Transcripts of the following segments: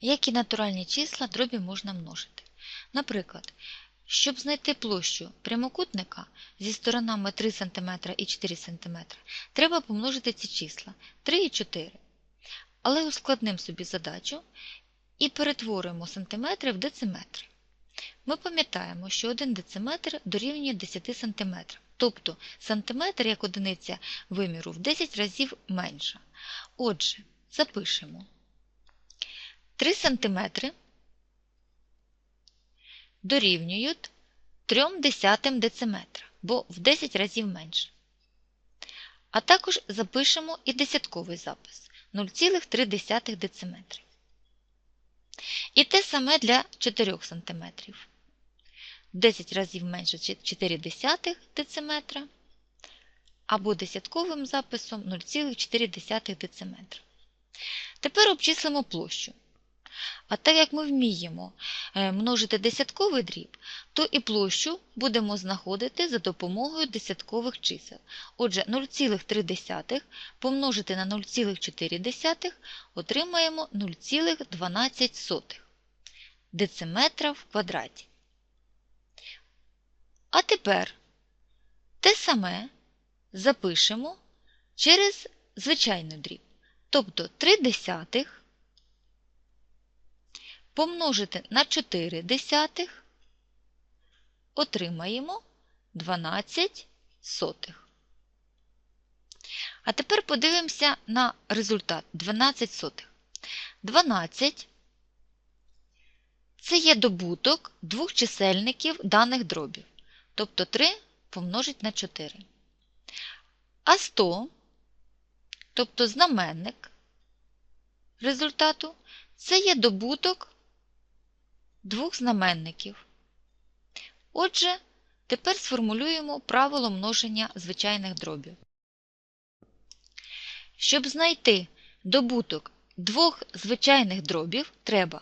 як і натуральні числа, дробі можна множити. Наприклад, щоб знайти площу прямокутника зі сторонами 3 см і 4 см, треба помножити ці числа 3 і 4. Але ускладнимо собі задачу і перетворюємо сантиметри в дециметри. Ми пам'ятаємо, що 1 дециметр дорівнює 10 см, тобто сантиметр як одиниця виміру в 10 разів менша. Отже, запишемо 3 см дорівнюють 3 десятим дециметра, бо в 10 разів менше. А також запишемо і десятковий запис 0,3 дециметри. І те саме для 4 см. 10 разів менше 4 десятих дециметра або десятковим записом 0,4 дециметра. Тепер обчислимо площу. А так як ми вміємо множити десятковий дріб, то і площу будемо знаходити за допомогою десяткових чисел. Отже, 0,3 помножити на 0,4 отримаємо 0,12 дециметра в квадраті. А тепер те саме запишемо через звичайний дріб. Тобто 3 десятих помножити на 4 десятих отримаємо 12 сотих. А тепер подивимося на результат 12 сотих. 12 це є добуток двох чисельників даних дробів. Тобто 3 помножить на 4. А 100, тобто знаменник результату, це є добуток двох знаменників. Отже, тепер сформулюємо правило множення звичайних дробів. Щоб знайти добуток двох звичайних дробів, треба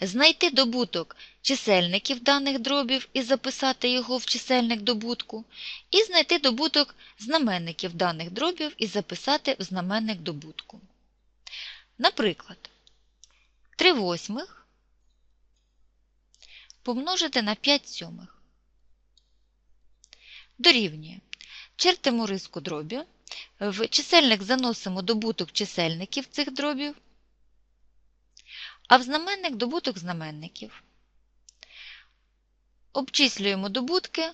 знайти добуток чисельників даних дробів і записати його в чисельник добутку, і знайти добуток знаменників даних дробів і записати в знаменник добутку. Наприклад, 3 восьмих помножити на 5 сьомих. Дорівнює. Чертимо риску дробів. В чисельник заносимо добуток чисельників цих дробів, а в знаменник добуток знаменників. Обчислюємо добутки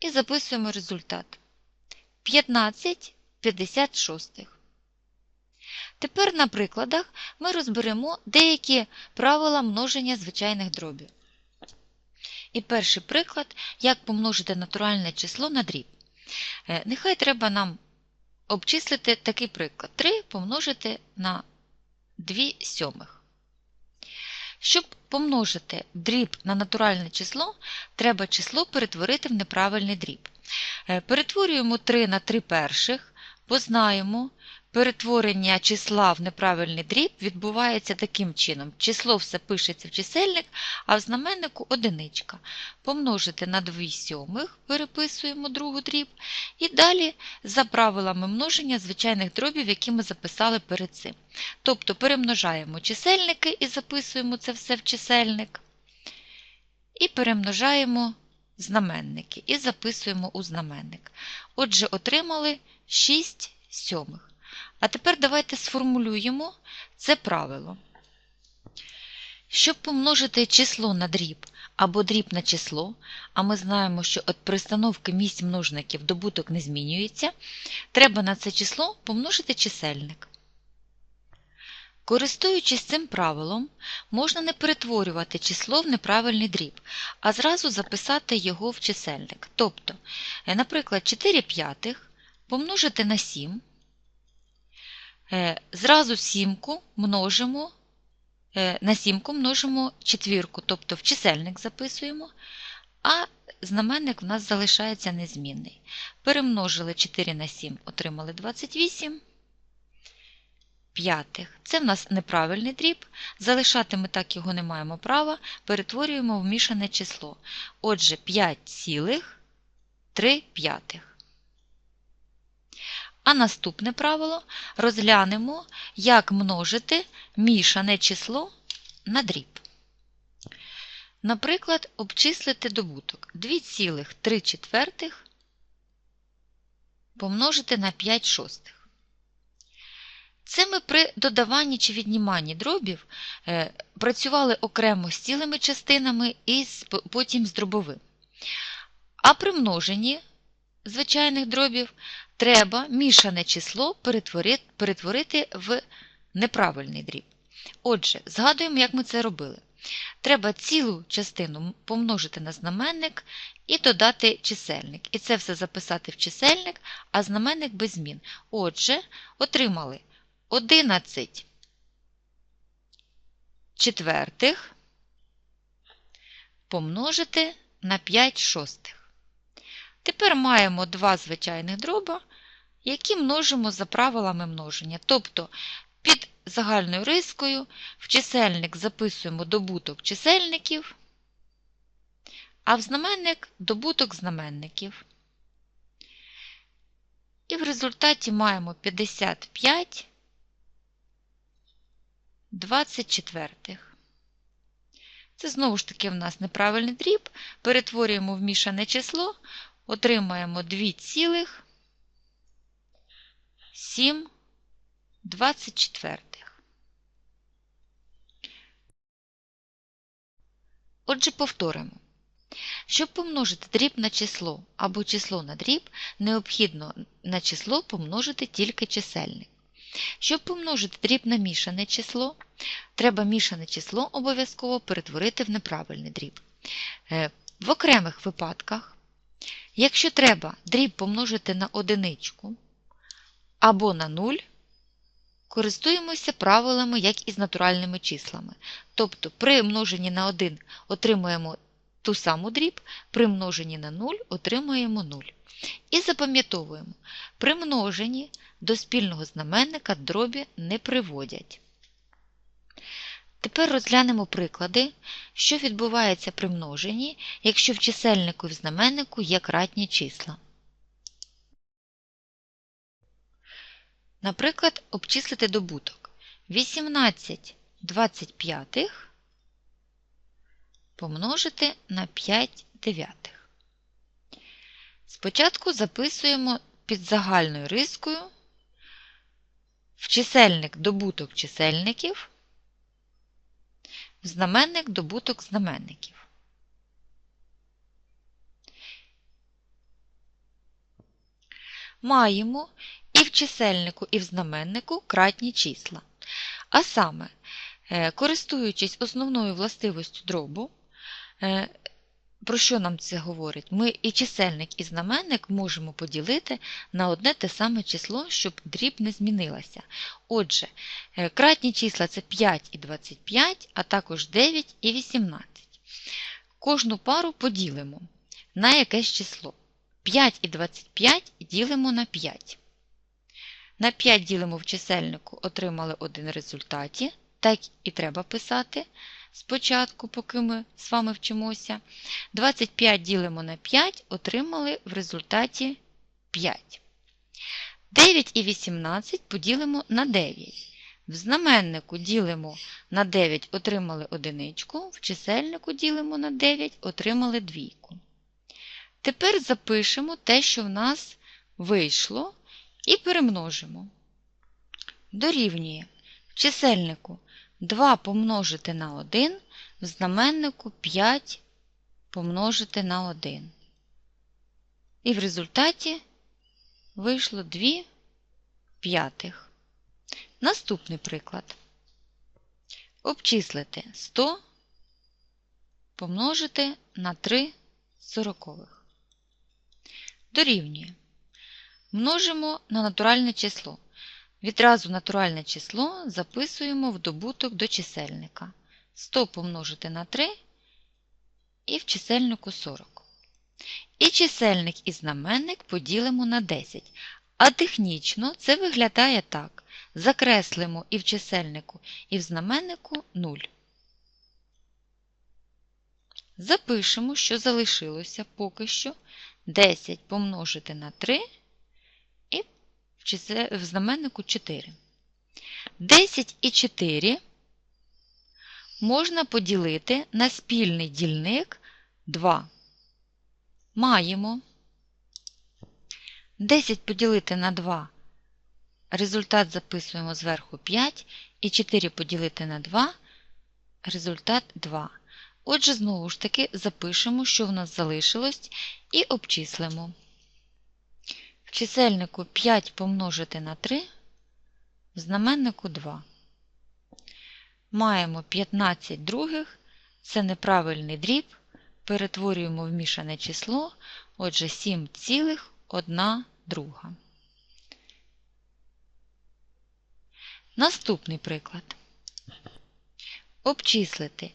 і записуємо результат. 15 56. Тепер на прикладах ми розберемо деякі правила множення звичайних дробів. І перший приклад, як помножити натуральне число на дріб. Нехай треба нам обчислити такий приклад. 3 помножити на 2 сьомих. Щоб помножити дріб на натуральне число, треба число перетворити в неправильний дріб. Перетворюємо 3 на 3 перших, познаємо, перетворення числа в неправильний дріб відбувається таким чином. Число все пишеться в чисельник, а в знаменнику одиничка. Помножити на 2 сьомих, переписуємо другу дріб. І далі за правилами множення звичайних дробів, які ми записали перед цим. Тобто перемножаємо чисельники і записуємо це все в чисельник. І перемножаємо знаменники і записуємо у знаменник. Отже, отримали 6 сьомих. А тепер давайте сформулюємо це правило. Щоб помножити число на дріб або дріб на число, а ми знаємо, що від перестановки місць множників добуток не змінюється, треба на це число помножити чисельник. Користуючись цим правилом, можна не перетворювати число в неправильний дріб, а зразу записати його в чисельник. Тобто, наприклад, 4 п'ятих помножити на 7. Зразу сімку множимо, на сімку множимо четвірку, тобто в чисельник записуємо, а знаменник в нас залишається незмінний. Перемножили 4 на 7, отримали 28 п'ятих. Це в нас неправильний дріб. Залишати ми так його не маємо права, перетворюємо в мішане число. Отже, 5 цілих 3 п'ятих. А наступне правило розглянемо, як множити мішане число на дріб. Наприклад, обчислити добуток 2,3 четвертих помножити на 5 шостих. Це ми при додаванні чи відніманні дробів е, працювали окремо з цілими частинами і потім з дробовим. А при множенні звичайних дробів треба мішане число перетворити, в неправильний дріб. Отже, згадуємо, як ми це робили. Треба цілу частину помножити на знаменник і додати чисельник. І це все записати в чисельник, а знаменник без змін. Отже, отримали 11 четвертих помножити на 5 шостих. Тепер маємо два звичайних дроба, які множимо за правилами множення. Тобто під загальною рискою в чисельник записуємо добуток чисельників, а в знаменник добуток знаменників. І в результаті маємо 55 24. Це знову ж таки в нас неправильний дріб. Перетворюємо в мішане число, отримаємо 2,7 24. Отже, повторимо. Щоб помножити дріб на число або число на дріб, необхідно на число помножити тільки чисельник. Щоб помножити дріб на мішане число, треба мішане число обов'язково перетворити в неправильний дріб. Е, в окремих випадках, якщо треба дріб помножити на одиничку або на 0, користуємося правилами, як і з натуральними числами. Тобто при множенні на 1 отримуємо ту саму дріб, при множенні на 0 отримуємо 0. І запам'ятовуємо, при множенні до спільного знаменника дробі не приводять. Тепер розглянемо приклади, що відбувається при множенні, якщо в чисельнику і в знаменнику є кратні числа. Наприклад, обчислити добуток 18 25 помножити на 5 дев'ятих. Спочатку записуємо під загальною рискою в чисельник добуток чисельників, знаменник добуток знаменників. Маємо і в чисельнику, і в знаменнику кратні числа. А саме, е, користуючись основною властивістю дробу, е, про що нам це говорить? Ми і чисельник, і знаменник можемо поділити на одне те саме число, щоб дріб не змінилася. Отже, е, кратні числа це 5 і 25, а також 9 і 18. Кожну пару поділимо на якесь число. 5 і 25 ділимо на 5. На 5 ділимо в чисельнику, отримали один результаті. Так і треба писати спочатку, поки ми з вами вчимося. 25 ділимо на 5, отримали в результаті 5. 9 і 18 поділимо на 9. В знаменнику ділимо на 9, отримали одиничку, в чисельнику ділимо на 9, отримали двійку. Тепер запишемо те, що в нас вийшло, і перемножимо. Дорівнює в чисельнику 2 помножити на 1, в знаменнику 5 помножити на 1. І в результаті вийшло 2 п'ятих. Наступний приклад. Обчислити 100 помножити на 3 сорокових. Дорівнює. Множимо на натуральне число. Відразу натуральне число записуємо в добуток до чисельника. 100 помножити на 3 і в чисельнику 40. І чисельник і знаменник поділимо на 10. А технічно це виглядає так. Закреслимо і в чисельнику, і в знаменнику 0. Запишемо, що залишилося поки що 10 помножити на 3 в, числе, в знаменнику 4. 10 і 4 можна поділити на спільний дільник 2. Маємо 10 поділити на 2. Результат записуємо зверху 5 і 4 поділити на 2. Результат 2. Отже, знову ж таки запишемо, що в нас залишилось, і обчислимо. Чисельнику 5 помножити на 3, в знаменнику 2. Маємо 15 других, це неправильний дріб. Перетворюємо в мішане число, отже, 7,1 друга. Наступний приклад. Обчислити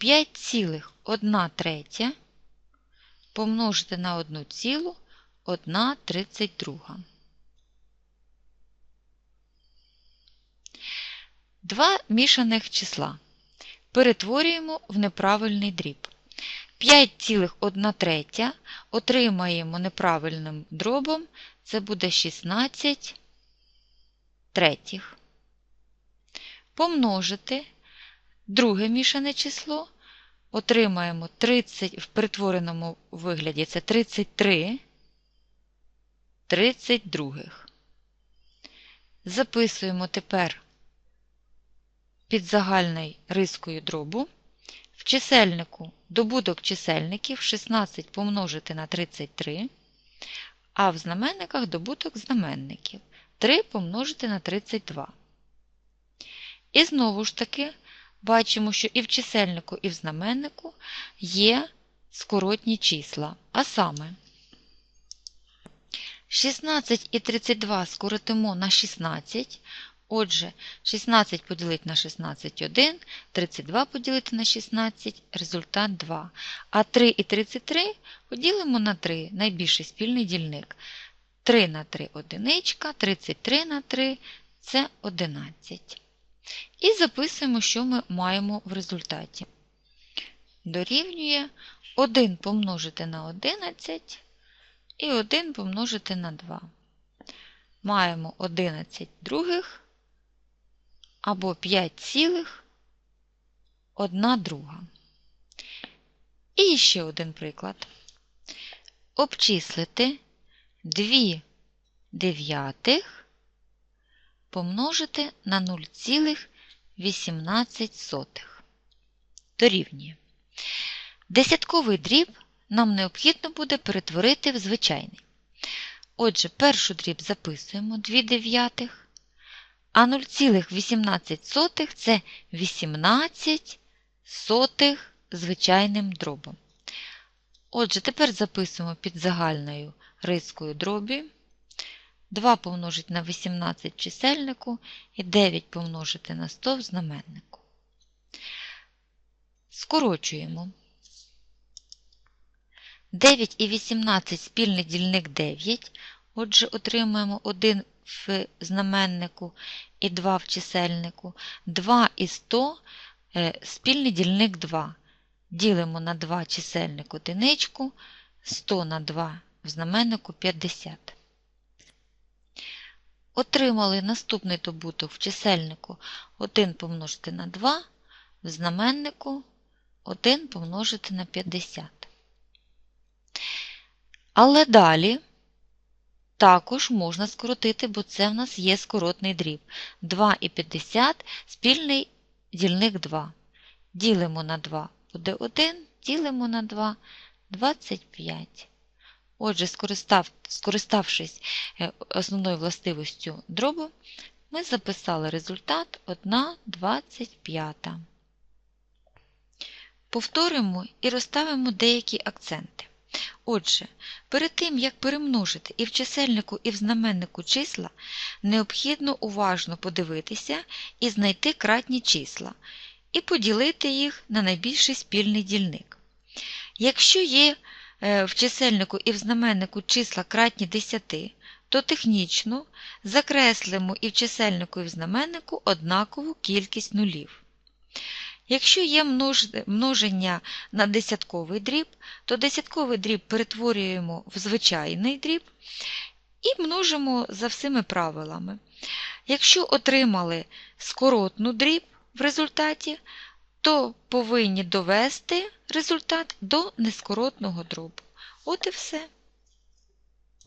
5,1 третя помножити на 1,132. Два мішаних числа. Перетворюємо в неправильний дріб. 5,1 третя отримаємо неправильним дробом, це буде 16 третіх. Помножити друге мішане число отримаємо 30 в перетвореному вигляді це 33 32. Записуємо тепер під загальною рискою дробу. В чисельнику добуток чисельників 16 помножити на 33, а в знаменниках добуток знаменників 3 помножити на 32. І знову ж таки бачимо, що і в чисельнику, і в знаменнику є скоротні числа. А саме 16 і 32 скоротимо на 16. Отже, 16 поділити на 16 1, 32 поділити на 16, результат 2. А 3 і 33 поділимо на 3, найбільший спільний дільник. 3 на 3 одиничка, 33 на 3 це 11. І записуємо, що ми маємо в результаті. Дорівнює 1 помножити на 11 і 1 помножити на 2. Маємо 11 других або 5 цілих 1 друга. І ще один приклад. Обчислити 2 дев'ятих помножити на 0,18. Дорівнює. Десятковий дріб нам необхідно буде перетворити в звичайний. Отже, першу дріб записуємо 2 дев'ятих, а 0,18 це 18 сотих звичайним дробом. Отже, тепер записуємо під загальною рискою дробі. 2 помножити на 18 в чисельнику і 9 помножити на 100 в знаменнику. Скорочуємо. 9 і 18 спільний дільник 9. Отже, отримуємо 1 в знаменнику і 2 в чисельнику. 2 і 100 е, спільний дільник 2. Ділимо на 2 чисельник одиничку, 100 на 2 в знаменнику 50. Отримали наступний добуток в чисельнику 1 помножити на 2, в знаменнику 1 помножити на 50. Але далі також можна скоротити, бо це в нас є скоротний дріб. 2 і 50 спільний дільник 2. Ділимо на 2 буде 1, ділимо на 2 25. Отже, скористав, скориставшись е, основною властивістю дробу, ми записали результат 1,25. Повторимо і розставимо деякі акценти. Отже, перед тим, як перемножити і в чисельнику, і в знаменнику числа, необхідно уважно подивитися і знайти кратні числа, і поділити їх на найбільший спільний дільник. Якщо є Е, в чисельнику і в знаменнику числа кратні 10, то технічно закреслимо і в чисельнику, і в знаменнику однакову кількість нулів. Якщо є множення на десятковий дріб, то десятковий дріб перетворюємо в звичайний дріб і множимо за всіми правилами. Якщо отримали скоротну дріб в результаті, то повинні довести результат до нескоротного дробу. От і все.